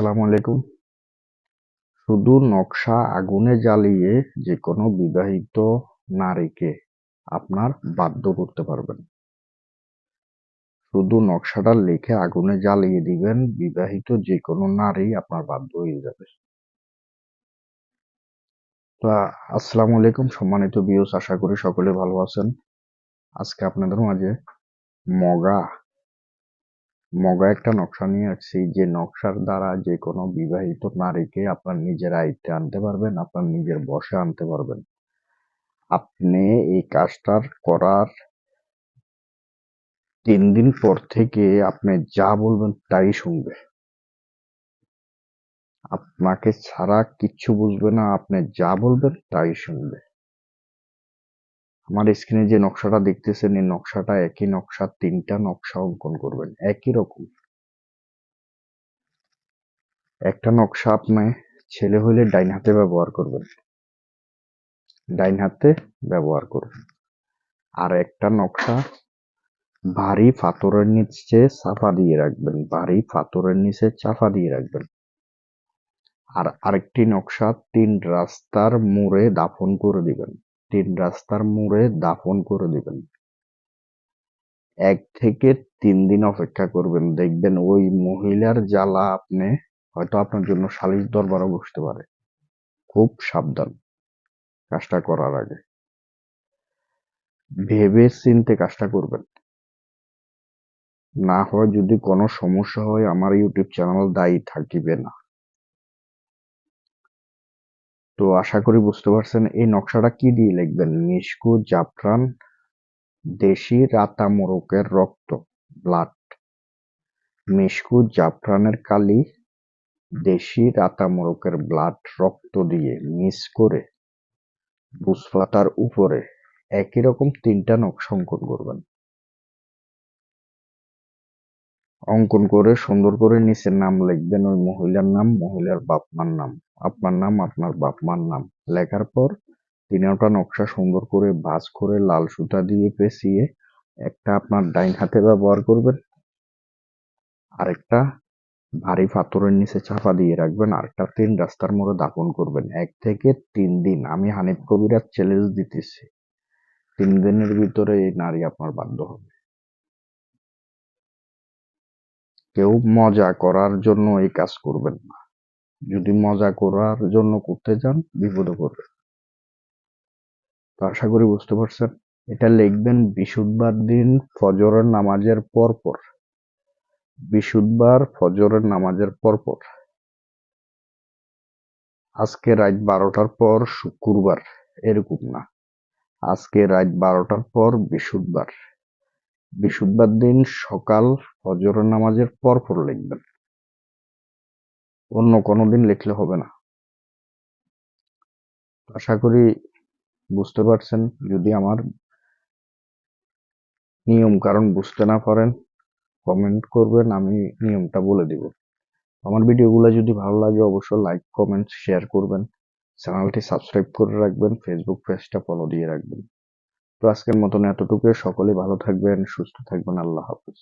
আসসালামু আলাইকুম। শুধু নকশা আগুনে জ্বালিয়ে যে কোনো বিবাহিত নারীকে আপনার বাধ্য করতে পারবেন। শুধু নকশাটা লিখে আগুনে জ্বালিয়ে দিবেন, বিবাহিত যে কোনো নারী আপনার বাধ্য হয়ে যাবে। তো, আসসালামু আলাইকুম সম্মানিত বিয়স আশা করি সকলে ভালো আছেন। আজকে আপনাদের মাঝে মগা মগা একটা নকশা নিয়ে আসছি। যে নকশার দ্বারা যে কোনো বিবাহিত নারীকে আপনার নিজের আয়ত্তে আনতে পারবেন, আপনার নিজের বসে আনতে পারবেন। আপনি এই কাজটার করার তিন দিন পর থেকে আপনি যা বলবেন তাই শুনবে। আপনাকে ছাড়া কিচ্ছু বুঝবে না, আপনি যা বলবেন তাই শুনবে। আমার স্ক্রিনে যে নকশাটা দেখতেছেন, এই নকশাটা একই নকশা, তিনটা নকশা অঙ্কন করবেন, একই রকম। একটা নকশা আপনি ছেলে হইলে ডাইন হাতে ব্যবহার করবেন। ডাইন হাতে ব্যবহার করবেন আর একটা নকশা ভারী পাথরের নিচে চাপা দিয়ে রাখবেন, ভারী পাথরের নিচে চাপা দিয়ে রাখবেন। আর আরেকটি নকশা তিন রাস্তার মোড়ে দাফন করে দিবেন। তিন রাস্তার মোড়ে দাফন করে দিবেন। এক থেকে তিন দিন অপেক্ষা করবেন। দেখবেন ওই মহিলার জ্বালা আপনি হয়তো আপনার জন্য সালিশ দরবারও বসতে পারে। খুব সাবধান কাজটা করার আগে। ভেবে চিনতে কাজটা করবেন। না হয় যদি কোনো সমস্যা হয়, আমার ইউটিউব চ্যানেল দায়ী থাকিবে না। তো আশা করি বুঝতে পারছেন, এই নকশাটা কি দিয়ে লিখবেন? মিশকু, জাফরান, দেশি রাতা মোরকের রক্ত, ব্লাড। মিশকু, জাফরানের কালি, দেশি রাতা মোরকের ব্লাড রক্ত দিয়ে মিক্স করে বুসপাতার উপরে একই রকম তিনটা নকশা অঙ্কন করবেন। অঙ্কন করে সুন্দর করে নিচের নাম লিখবেন ওই মহিলার নাম, মহিলার বাপ মার নাম আপনার নাম, আপনার বাপ মার নাম। লেখার পর তিনটা নকশা সুন্দর করে ভাঁজ করে লাল সুতা দিয়ে পেঁচিয়ে একটা আপনার ডাইন হাতে ব্যবহার করবেন। আরেকটা ভারী পাথরের নিচে চাপা দিয়ে রাখবেন। আরেকটা তিন রাস্তার মোড়ে দাপন করবেন। এক থেকে তিন দিন। আমি হানিফ কবিরাজ চ্যালেঞ্জ দিতেছি। তিন দিনের ভিতরে এই নারী আপনার বাধ্য হবে। কেউ মজা করার জন্য এই কাজ করবেন না। যদি মজা করার জন্য করতে চান, বিপদে পড়বে তো আশা করি বুঝতে পারছেন। এটা লিখবেন বৃহস্পতিবার দিন ফজরের নামাজের পর পর বৃহস্পতিবার ফজরের নামাজের পর পর আজকে রাত বারোটার পর শুক্রবার, এরকম না। আজকে রাত বারোটার পর বৃহস্পতিবার বৃহস্পতিবার দিন সকাল ফজরের নামাজের পর পর লিখবেন। অন্য কোনো দিন লিখলে হবে না। আশা করি বুঝতে পারছেন, যদি আমার নিয়ম কারণ বুঝতে না পারেন কমেন্ট করবেন, আমি নিয়মটা বলে দিব। আমার ভিডিওগুলো যদি ভালো লাগে, অবশ্যই লাইক কমেন্ট শেয়ার করবেন। চ্যানেলটি সাবস্ক্রাইব করে রাখবেন ফেসবুক পেজটা ফলো দিয়ে রাখবেন। তো আজকের মতন এতটুকু সকলে ভালো থাকবেন সুস্থ থাকবেন। আল্লাহ হাফিজ।